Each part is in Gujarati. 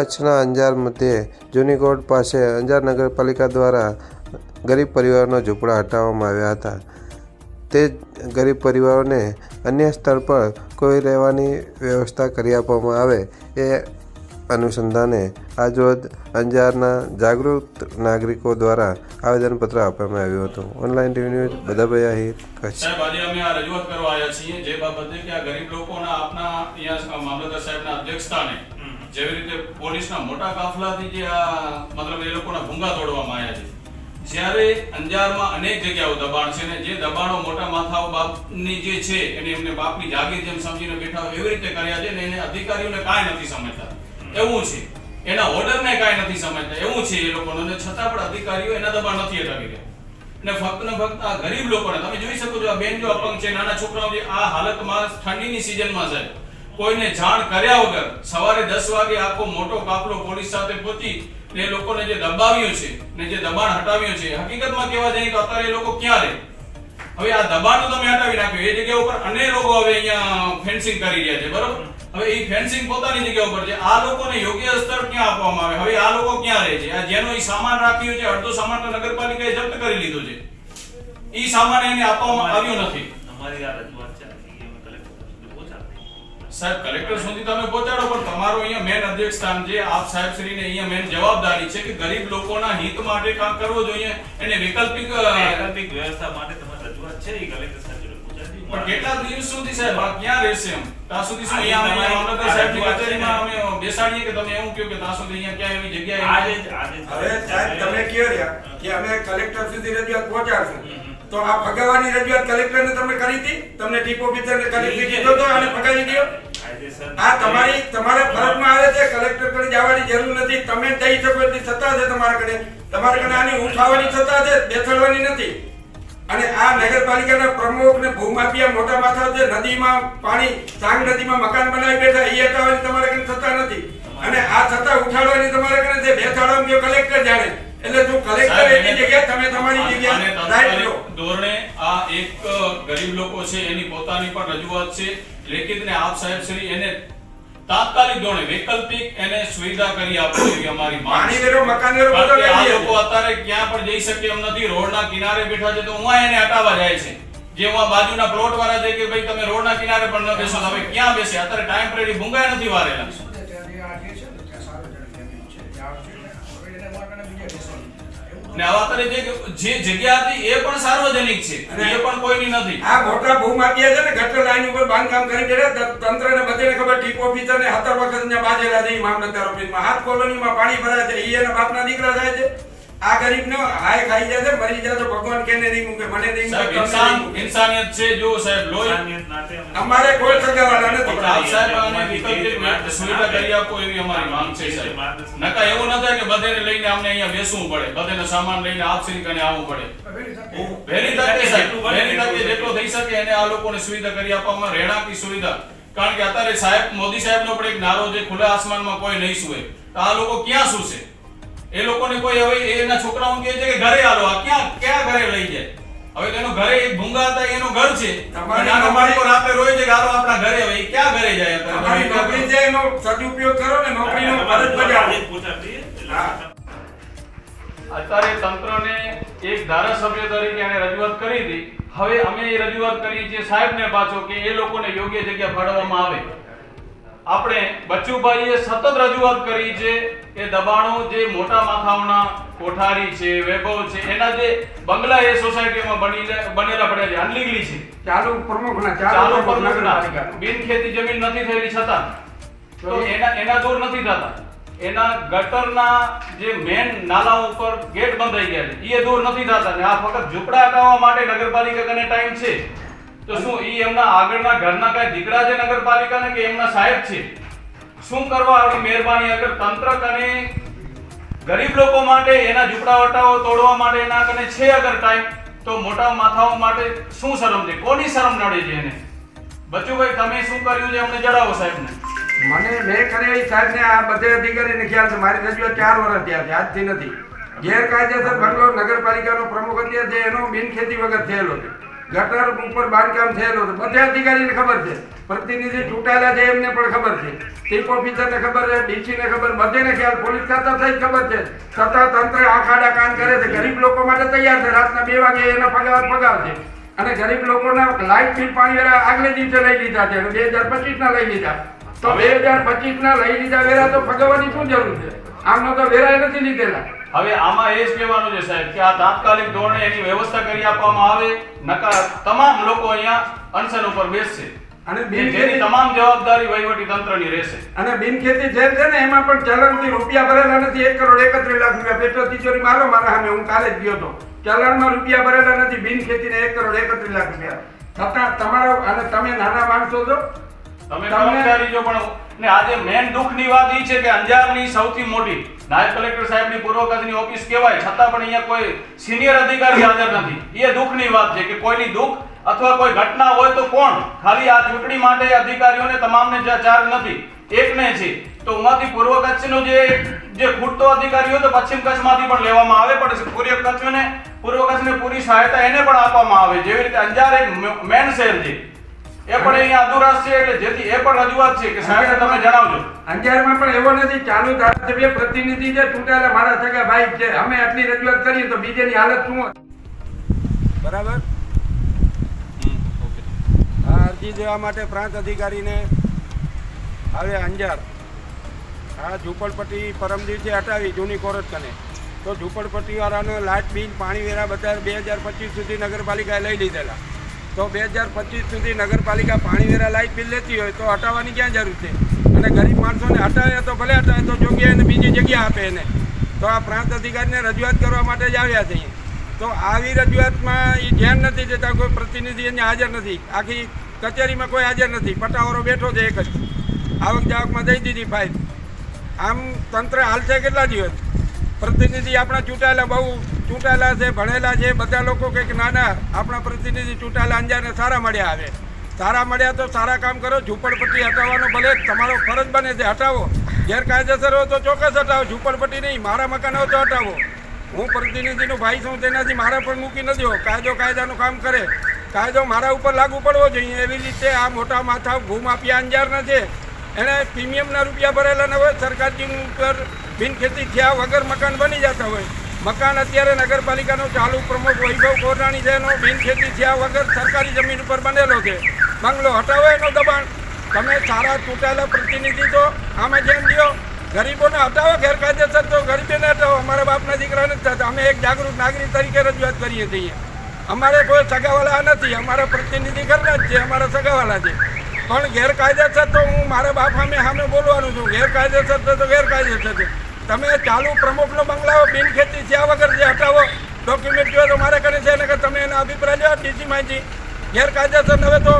કચ્છના અંજાર મધ્યે જૂની કોર્ટ પાસે અંજાર નગરપાલિકા દ્વારા ગરીબ પરિવારોના ઝૂંપડા હટાવવામાં આવ્યા હતા. તે ગરીબ પરિવારોને અન્ય સ્થળ પર કોઈ રહેવાની વ્યવસ્થા કરી આપવામાં આવે એ અનુસંધાને આજરોજ અંજારના જાગૃત નાગરિકો દ્વારા આવેદનપત્ર આપવામાં આવ્યું હતું. Online TV news, Badhabhai Ahir, Kutch. અમે આ રજૂઆત કરવા આવ્યા છીએ જે બાબતે કે આ ગરીબ લોકોના આપના અહીંયા મામલતદાર સાહેબના અધ્યક્ષસ્થાને જેવી રીતે પોલીસના મોટા કાફલાથી જે આ મતલબ એ લોકોના ભૂંગા તોડવામાં આવ્યા છે. જ્યારે અંજારમાં અનેક જગ્યાઓ દબાણ છે ને જે દબાણો મોટા માથાઓ બાપની જે છે એને એમને બાપની જાગીર જેમ સમજીને બેઠા એવી રીતે કર્યા છે ને એને અધિકારીઓને કાંઈ નથી સમજતા. એવું છે. એના ઓર્ડરને કાંઈ નથી સમજતા. એવું છે એ લોકોનું. છતાં પણ અધિકારીઓ એના દબાણ નથી હટાવી રહ્યા. અને ફક્ત ને ફક્ત આ ગરીબ લોકોને. તમે જોઈ શકો છો આ બેન જો અપંગ છે, નાના છોકરાઓ જે આ હાલતમાં ઠંડીની સિઝનમાં છે. કોઈને જાણ કર્યા વગર સવારે દસ વાગે આખો મોટો કાફલો પોલીસ સાથે પહોંચી ને લોકોને જે દબાવ્યું છે ને જે દબાણ હટાવ્યું છે હકીકતમાં કહેવા જઈએ તો અત્યારે એ લોકો ક્યાં રહે? હવે આ દબાણ તમે હટાવી નાખ્યું એ જગ્યા ઉપર અન્ય લોકો હવે અહીંયા ફેન્સિંગ કરી રહ્યા છે બરોબર? હવે એ ફેન્સિંગ પોતાની જગ્યા ઉપર છે. આ લોકોને યોગ્ય સ્તર ક્યાં આપવામાં આવે? હવે આ લોકો ક્યાં રહે છે? આ જેનો એ સામાન રાખ્યો છે અડધો સામાન તો નગરપાલિકાએ જપ્ત કરી લીધો છે. એ સામાન એને આપવામાં આવ્યો નથી. અમારી આ રજૂઆત છે સાહેબ કલેક્ટર સુધી તમે પહોંચાડો પણ તમારો અહીંયા મેન અધ્યક્ષ સ્થાન છે. આપ સાહેબ શ્રીને અહીંયા મેન જવાબદારી છે કે ગરીબ લોકોના હિત માટે કામ કરવો જોઈએ એને વૈકલ્પિક વૈકલ્પિક વ્યવસ્થા માટે તમારી રજૂઆત છે એ કલેક્ટર સાહેબ જોડે પહોંચાડી પણ કેટલા દિવસ સુધી સાહેબ? આ ક્યાં રહેશે એમ? ત્યાં સુધી શું અહીંયા અમે મામલતદાર સાહેબની? કચેરીમાં અમે બેસાડીએ કે તમે એવું કહો કે ત્યાં સુધી અહીંયા ક્યાં એવી જગ્યાએ આજે આજે હવે સાહેબ તમે કહો રહ્યા કે અમે કલેક્ટર સુધી રજૂઆત પહોંચાડશું. તો આ ભગાવાની રજૂઆત કલેક્ટરને તમે કરી હતી? તમને ટીપ ઓફિસરને કરી દીધો તો અને ફગાવી દો આ તમારી તમારા ફરજમાં આવે છે કલેક્ટર કડે જવાની જરૂર નથી. તમે જઈ શકો એટલી સત્તા છે તમારા કડે. તમારા કડે આની ઉઠાવવાની સત્તા છે બેસાડવાની નથી. અને આ નગરપાલિકાના પ્રમુખ ને ભૂમાફિયા મોટા માથા છે નદીમાં પાણી સાંગ નદીમાં મકાન બનાવી બેઠા એ હટાવવાની તમારા કડે સત્તા નથી. અને આ સત્તા ઉઠાડવાની તમારા કડે છે બેસાડવાની કલેક્ટર જાણે. એટલે જો કલેક્ટર એની જગ્યાએ તમે તમારી જગ્યાએ રાઈટ લો. ધોરણે આ એક ગરીબ લોકો છે એની પોતાની પણ રજૂઆત છે. લેખિતને આપ સાહેબ શ્રી એને તાત્કાલિક ધોરણે વૈકલ્પિક એને સુવિધા કરી આપો એવી અમારી પાણી વેરો મકાન વેરો બધો આ લોકો અત્યારે ક્યાં પણ જઈ શકે એમ નથી. રોડના કિનારે બેઠા છે તો હું એને હટાવવા જાય છે. જે હું બાજુના પ્લોટ વાળા છે કે ભાઈ તમે રોડના કિનારે પણ ન બેસો હવે ક્યાં બેસે? અત્યારે ટાઈમ પ્રેડી ભૂંગાય નથી વારેલા. ને આવા જે જગ્યા હતી એ પણ સાર્વજનિક છે અને એ પણ કોઈની નથી. આ મોટા ભૂમાફિયા છે ને, ગટર લાઈન ઉપર બાંધકામ કરી બેઠા તંત્રને બધાને ખબર, ટીપ ઓફિસર ને, હતર વખત ને બાજેલા છે મામલતદાર ઓફિસમાં, હાથ કોલોનીમાં પાણી ભરાય છે, ઈ એના બાપના દીકરા થાય છે. આ ગરીબ નો હાય ખાઈ જશે મરી જશે તો ભગવાન કેને નહીં મૂકે મને નહીં મૂકે ઇન્સાન ઇન્સાનિયત છે જો સાહેબ લોહી અમારે કોઈ સગાવાલા પણ નથી આપ સાહેબ આને વિકલ્પિક સુવિધા કરી આપો એવી અમારી માંગ છે સાહેબ. નકા એવું ન થાય કે બધાને લઈને અમને અહીંયા બેસવું પડે. બધાને સામાન લઈને આપસી કને આવવું પડે. વહેલી તકે સાહેબ. વહેલી તકે જેટલો થઈ શકે એને આ લોકોને સુવિધા કરી આપવામાં રહેણાંકી સુવિધા. કારણ કે અત્યારે સાહેબ મોદી સાહેબનો પણ એક નારો છે ખુલ્લા આસમાનમાં કોઈ નહીં સુવે. તો આ લોકો ક્યાં સૂશે? એ લોકોને કોઈ હવે એના છોકરાઓ કહે છે કે ઘરે આલો આ ક્યાં ક્યાં ઘરે લઈ જાય હવે તેનો ઘરે એક ભૂંગા હતા એનો ઘર છે. નાનો બાળકો રાતે રોય છે કે હાલો આપણા ઘરે હવે. ક્યાં ઘરે જાય તમારી અત્યારે નોકરી છે એનો સદુપયોગ કરો ને નોકરીનો ફરજ આજે બજાવો. અત્યારે તંત્રને એક ધારાસભ્ય તરીકે એને રજૂઆત કરી હતી. હવે અમે એ રજૂઆત કરી છે સાહેબને પાછો કે એ લોકોને યોગ્ય જગ્યા ફાળવવામાં આવે. આપણે બચ્ચુભાઈએ સતત રજૂઆત કરી છે કે દબાણો જે મોટા માથાઓના કોઠારી છે વૈભવ છે એના જે બંગલા એ સોસાયટીમાં બની બનેલા પડ્યા છે અનલીગલી છે. ચાલુ પ્રમુખના ચાલુ પ્રમુખના બિન ખેતી જમીન નથી થયેલી છતાં. તો એના એના દૂર નથી થતા. એના ગટરના જે મેન નાલા ઉપર ગેટ બંધ થઈ ગયા છે. એ દૂર નથી થતા. ને આ ફક્ત ઝૂંપડા હટાવવા માટે નગરપાલિકા કને ટાઈમ છે. તો શું ઈ એમના આગળના ઘરના કઈ દીકરા છે નગરપાલિકાને કે એમના સાહેબ છે? શું કરવા આવડી મહેરબાની અગર તંત્ર કને ગરીબ લોકો માટે, એના ઝૂંપડાવટાઓ તોડવા માટે એના કને છે અગર ટાઈમ તો મોટા માથાઓ માટે શું શરમ છે? કોની શરમ નડે છે એને? બચ્ચુભાઈ, તમે શું કર્યું છે? અમને જણાવો સાહેબને. મને મેં કર્યા સાહેબને આ બધે અધિકારીને ખ્યાલ છે. મારી રજૂઆત ચાર વર્ષ થયા છે, આજથી નથી. ગેરકાયદેસર બંગલો નગરપાલિકાનો પ્રમુખ અત્યારે છે, એનો બિનખેતી વગર થયેલો છે. ગટર ઉપર બાંધકામ થયેલું હતું. બધા અધિકારીને ખબર છે. પ્રતિનિધિ ચૂંટાયેલા છે એમને પણ ખબર છે. ચીફ ઓફિસરને ખબર છે, ડીસીને ખબર, બધેને ખ્યાલ. પોલીસ ખાતા થઈ ખબર છે. છતાં તંત્ર આખાડા કાન કરે છે. ગરીબ લોકો માટે તૈયાર છે. રાતના બે વાગે એના પગાર પગાવશે અને ગરીબ લોકોના લાઇટ બિલ પાણી વેરા આગલે દિવસે લઈ લીધા છે. બે હજાર પચીસ ના લઈ લીધા. તો બે હજાર પચીસ ના લઈ લીધા વેરા તો ફગાવવાની શું જરૂર છે? આમનો તો વેરા નથી લીધેલા. હવે આમાં એ જ કહેવાનું છે સાહેબ કે આ તાત્કાલિક ધોરણે એની વ્યવસ્થા કરી આપવામાં આવે નકાર તમામ લોકો અહીંયા અનશન ઉપર બેસશે. અને બિનખેતી તમામ જવાબદારી વહીવટી તંત્રની રહેશે. અને બિનખેતી જેલ છે ને એમાં પણ ચલણથી રૂપિયા ભરેલા નથી. એક કરોડ એકત્રીસ લાખ રૂપિયા પેટ્રોલ તિજોરી મારો મારા સામે હું કાલે જ ગયો હતો. ચલણમાં રૂપિયા ભરેલા નથી. બિનખેતીને એક કરોડ એકત્રીસ લાખ રૂપિયા. છતાં તમારો અને તમે નાના માણસો છો. તમે કર્મચારી છો પણ આજે મેન દુઃખની વાત એ છે કે અંજારની સૌથી મોટી નાયબ કલેક્ટર સાહેબની પૂર્વ ઓફિસ કહેવાય, છતાં પણ અહીંયા કોઈ સિનિયર અધિકારી હાજર નથી. એ દુઃખની વાત છે કે કોઈની દુઃખ અથવા કોઈ ઘટના હોય તો કોણ? ખાલી આ ચૂંટણી માટે અધિકારીઓને તમામને ચાર્જ નથી. એકને છે. તો ઉમાંથી પૂર્વ કચ્છનો જે જે ખૂટતો અધિકારી હોય તો પશ્ચિમ કચ્છમાંથી પણ લેવામાં આવે, પણ પૂર્વ કચ્છને પૂર્વ કચ્છને પૂરી સહાયતા એને પણ આપવામાં આવે. જેવી રીતે અંજાર એક મેન શહેર છે. એ પણ અહીંયા અધૂરા છે એટલે જેથી એ પણ રજૂઆત છે કે સાહેબ તમે જણાવજો. અંજારમાં પણ એવો નથી ચાલુ ધારાસભ્ય પ્રતિનિધિ છે ચૂંટાયેલા મારા સગા ભાઈ છે અમે આટલી રજૂઆત કરીએ તો બીજાની હાલત શું બરાબર? આ અરજી દેવા માટે પ્રાંત અધિકારીને હવે અંજાર. આ ઝૂંપડપટ્ટી પરમ દિવસે હટાવી જૂની કોરટ કને તો ઝૂંપડપટ્ટીવાળાને લાઇટ બિલ પાણી વેરા બધા બે હજાર પચીસ સુધી નગરપાલિકાએ લઈ લીધેલા. તો બે હજાર પચીસ સુધી નગરપાલિકા પાણી વેરા લાઇટ બિલ લેતી હોય તો હટાવવાની ક્યાં જરૂર છે? અને ગરીબ માણસોને હટાવે તો ભલે હટાવે, તો જોગ્યા એને બીજી જગ્યા આપે એને. તો આ પ્રાંત અધિકારીને રજૂઆત કરવા માટે જ આવ્યા છીએ તો આવી રજૂઆતમાં એ ધ્યાન નથી દેતા, કોઈ પ્રતિનિધિ એને હાજર નથી. આખી કચેરીમાં કોઈ હાજર નથી. પટાવરો બેઠો છે એક જ. આવક જાવકમાં દઈ દીધી ફાઇલ આમ તંત્ર હાલશે કેટલા દિવસ? પ્રતિનિધિ આપણા ચૂંટાયેલા બહુ ચૂંટાયેલા છે, ભણેલા છે, બધા લોકો કંઈક નાના આપણા પ્રતિનિધિ ચૂંટાયેલા અંજારને સારા મળ્યા આવે. સારા મળ્યા તો સારા કામ કરો, ઝૂંપડપટ્ટી હટાવવાનો ભલે તમારો ફરજ બને છે, હટાવો. ગેરકાયદેસર હોય તો ચોક્કસ હટાવો, ઝૂંપડપટ્ટી નહીં, મારા મકાન હોય તો હટાવો. હું પ્રતિનિધિનો ભાઈ છું, તેનાથી મારા પર મૂકી નથી હો કાયદો કાયદાનું કામ કરે. કાયદો મારા ઉપર લાગુ પડવો જોઈએ. એવી રીતે આ મોટા માથા ભૂમાફિયા અંજારના છે. એણે પ્રીમિયમના રૂપિયા ભરેલા ન હોય સરકારજી ઉપર બિનખેતી થયા વગર મકાન બની જતા હોય. મકાન અત્યારે નગરપાલિકાનો ચાલુ પ્રમુખ વૈભવ કોરડાણી છે, એનો બિનખેતી થયા વગર સરકારી જમીન ઉપર બનેલો છે. બંગલો હટાવો એનો દબાણ. તમે સારા ચૂંટાયેલા પ્રતિનિધિ તો આમાં જેમ દો ગરીબોને હટાવો, ગેરકાયદેસર તો ગરીબીને હટાવો. અમારા બાપના દીકરાને જ થતા અમે એક જાગૃત નાગરિક તરીકે રજૂઆત કરીએ છીએ. અમારે કોઈ સગાવાલા નથી. અમારા પ્રતિનિધિ ઘરના જ છે, અમારા સગાવાલા છે. પણ ગેરકાયદેસર તો હું મારા બાપ સામે સામે બોલવાનું છું. ગેરકાયદેસર તો ગેરકાયદેસર છે. તમે ચાલુ પ્રમુખનો બંગલાઓ બિનખેતી થયા વગર જે હટાવો ડોક્યુમેન્ટ જો તો મારે કરે છે કે તમે એના અભિપ્રાય લ્યો ડીસી માહિતી. ગેરકાયદેસર હવે તો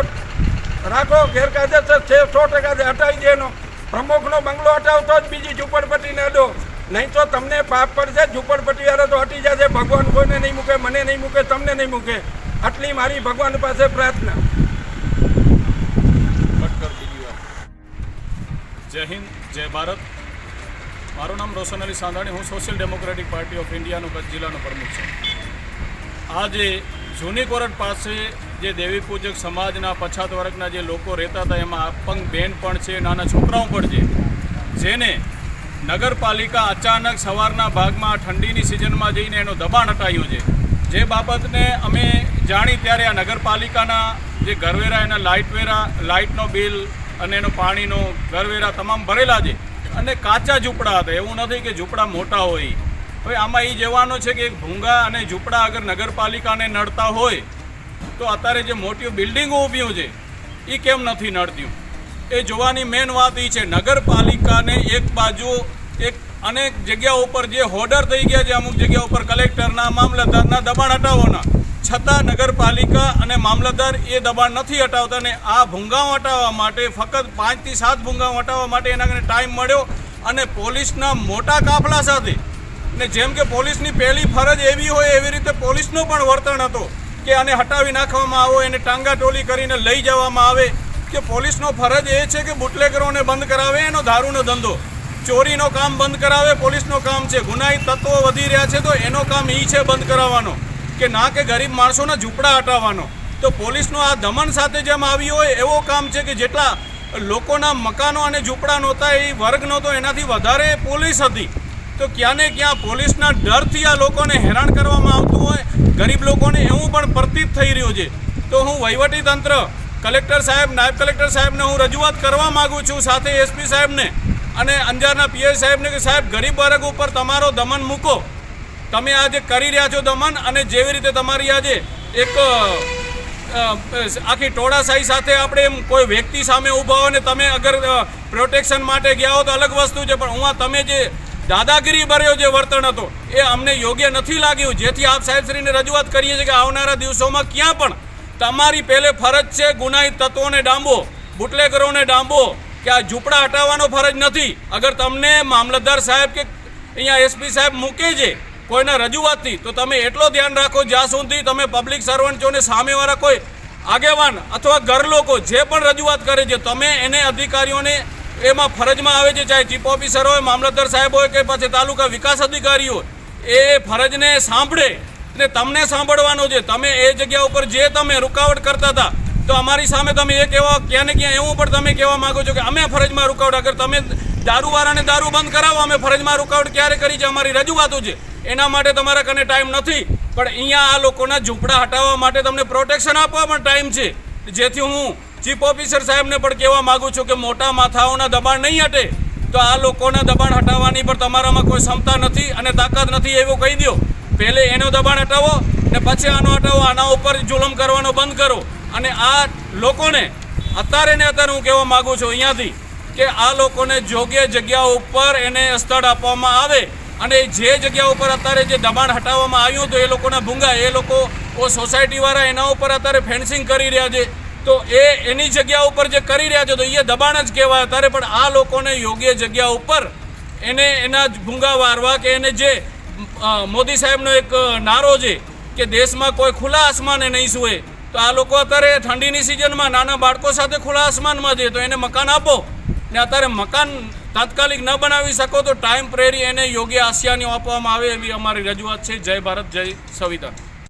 રાખો, ગેરકાયદેસર છે, સો ટકા હટાવી દે એનો. પ્રમુખનો બંગલો હટાવતો જ બીજી ઝૂંપડપટ્ટીને અડો નહીં તો તમને પાપ પડશે ઝૂંપડપટ્ટી વાળા તો હટી જશે. ભગવાન કોઈને નહીં મૂકે, મને નહીં મૂકે, તમને નહીં મૂકે. આટલી મારી ભગવાન પાસે પ્રાર્થના. જય હિન્દ, જય ભારત. મારું નામ રોશન અલી સાંધાણી, હું સોશિયલ ડેમોક્રેટિક પાર્ટી ઓફ ઇન્ડિયાનો કચ્છ જિલ્લાનો પ્રમુખ છું. આજે જૂની કોરટ પાસે જે દેવી પૂજક સમાજના પછાત વર્ગના જે લોકો રહેતા હતા, એમાં અપંગ બેન પણ છે, નાના છોકરાઓ પણ છે, જેને નગરપાલિકા અચાનક સવારના ભાગમાં ઠંડીની સિઝનમાં જઈને એનો દબાણ હટાવ્યું છે. જે બાબતને અમે જાણી ત્યારે આ નગરપાલિકાના જે ઘરવેરા, એના લાઇટવેરા, લાઇટનો બિલ અને એનો પાણીનો ઘરવેરા તમામ ભરેલા છે. અને કાચા ઝૂંપડા હતા. એવું નથી કે ઝૂંપડા મોટા હોય. હવે આમાં એ જવાનો છે કે ભૂંગા અને ઝૂંપડા અગર નગરપાલિકાને નડતા હોય, તો અત્યારે જે મોટી બિલ્ડિંગો ઊભી છે એ કેમ નથી નડતી? એ જોવાની મેન વાત એ છે. નગરપાલિકાને એક બાજુ એક અનેક જગ્યાઓ ઉપર જે હોર્ડર થઈ ગયા છે, અમુક જગ્યા ઉપર કલેક્ટરના મામલતદારના દબાણ હટાવવાના. છતાં નગરપાલિકા અને મામલતદાર એ દબાણ નથી હટાવતા અને આ ભૂંગાઓ હટાવવા માટે ફક્ત પાંચથી સાત ભૂંગાઓ હટાવવા માટે એના કારણે ટાઈમ મળ્યો અને પોલીસના મોટા કાફલા સાથે, ને જેમ કે પોલીસની પહેલી ફરજ એવી હોય એવી રીતે પોલીસનો પણ વર્તન હતો કે આને હટાવી નાખવામાં આવો, એને ટાંગા ટોલી કરીને લઈ જવામાં આવે, કે પોલીસનો ફરજ એ છે કે બુટલેગરોને બંધ કરાવે, એનો દારૂનો ધંધો. ચોરીનો કામ બંધ કરાવે, પોલીસનો કામ છે. ગુનાહિત તત્વો વધી રહ્યા છે તો એનો કામ એ છે બંધ કરાવવાનો. કે ના કે ગરીબ માણસોના ઝૂંપડા હટાવવાનો. તો પોલીસનું આ દમન સાથે જેમ આવ્યું હોય, એવો કામ છે કે જેટલા લોકોના મકાનો અને ઝૂંપડા નહોતા, એ વર્ગ નહોતો, એનાથી વધારે પોલીસ હતી. તો ક્યાં ને ક્યાં પોલીસના ડરથી આ લોકોને હેરાન કરવામાં આવતું હોય, ગરીબ લોકોને એવું પણ પ્રતીત થઈ રહ્યું છે. તો હું વહીવટી તંત્ર, કલેક્ટર સાહેબ, નાયબ કલેક્ટર સાહેબને હું રજૂઆત કરવા માગું છું, સાથે એસપી સાહેબને અને અંજારના પીએસ સાહેબને કે સાહેબ, ગરીબ વર્ગ ઉપર તમારો દમન મૂકો. તમે આજે કરી રહ્યા છો દમન અને જેવી રીતે તમારી આજે એક આખી ટોળાશાહી સાથે આપણે એમ કોઈ વ્યક્તિ સામે ઊભા હો ને તમે અગર પ્રોટેક્શન માટે ગયા હો તો અલગ વસ્તુ છે, પણ હું તમે જે દાદાગીરી ભર્યો જે વર્તન હતો, એ અમને યોગ્ય નથી લાગ્યું. જેથી આપ સાહેબશ્રીને રજૂઆત કરીએ છીએ કે આવનારા દિવસોમાં ક્યાં પણ તમારી પહેલે ફરજ છે ગુનાહિત તત્વોને ડાંબો, બુટલેગરોને ડાંબો, કે આ ઝૂંપડા હટાવવાનો ફરજ નથી. અગર તમને મામલતદાર સાહેબ કે અહીંયા એસપી સાહેબ મૂકે છે કોઈના રજૂઆતથી, તો તમે એટલો ધ્યાન રાખો જ્યાં સુધી તમે પબ્લિક સર્વન્ટ છો ને સામેવાળા કોઈ આગેવાન અથવા ઘર લોકો જે પણ રજૂઆત કરે છે, તમે એને અધિકારીઓને એમાં ફરજમાં આવે છે, ચાહે ચીફ ઓફિસર હોય, મામલતદાર સાહેબ હોય કે પછી તાલુકા વિકાસ અધિકારી હોય, એ ફરજને સાંભળે ને તમને સાંભળવાનો છે. તમે એ જગ્યા ઉપર જે તમે રૂકાવટ કરતા હતા, તો અમારી સામે તમે એ કહેવા ક્યાં ને ક્યાં એવું પણ તમે કહેવા માંગો છો કે અમે ફરજમાં રૂકાવટ, અગર તમે દારૂવાળાને દારૂ બંધ કરાવો, અમે ફરજમાં રૂકાવટ ક્યારે કરી છે? અમારી રજૂઆતો છે. એના માટે તમારા કને ટાઈમ નથી. પણ અહીંયા આ લોકોના ઝૂંપડા હટાવવા માટે તમને પ્રોટેક્શન આપવા પણ ટાઈમ છે. જેથી હું ચીફ ઓફિસર સાહેબને પણ કહેવા માગું છું કે મોટા માથાઓના દબાણ નહીં હટે, તો આ લોકોના દબાણ હટાવવાની પણ તમારામાં કોઈ ક્ષમતા નથી અને તાકાત નથી એવું કહી દો. પહેલે એનો દબાણ હટાવો ને પછી આનો હટાવો. આના ઉપર જુલમ કરવાનો બંધ કરો. અને આ લોકોને અત્યારે ને અત્યારે હું કહેવા માગું છું અહીંયાથી કે આ લોકોને યોગ્ય જગ્યા ઉપર એને સ્થળ આપવામાં આવે અને જે જગ્યા ઉપર અત્યારે જે દબાણ હટાવવામાં આવ્યું હતું એ લોકોના ભૂંગા, એ લોકો સોસાયટીવાળા એના ઉપર અત્યારે ફેન્સિંગ કરી રહ્યા છે. તો એ એની જગ્યા ઉપર જે કરી રહ્યા છે તો એ દબાણ જ કહેવાય અત્યારે, પણ આ લોકોને યોગ્ય જગ્યા ઉપર એને એના ભૂંગા વારવા કે એને જે મોદી સાહેબનો એક નારો છે કે દેશમાં કોઈ ખુલ્લા આસમાને નહીં સુએ, તો આ લોકો અત્યારે ઠંડીની સિઝનમાં નાના બાળકો સાથે ખુલ્લા આસમાનમાં છે, તો એને મકાન આપો. ને અત્યારે મકાન તાત્કાલિક ન બનાવી શકો તો ટાઈમ પ્રેરી એને યોગ્ય આસિયાનીઓ આપવામાં આવે એવી અમારી રજૂઆત છે. જય ભારત, જય સંવિધાન.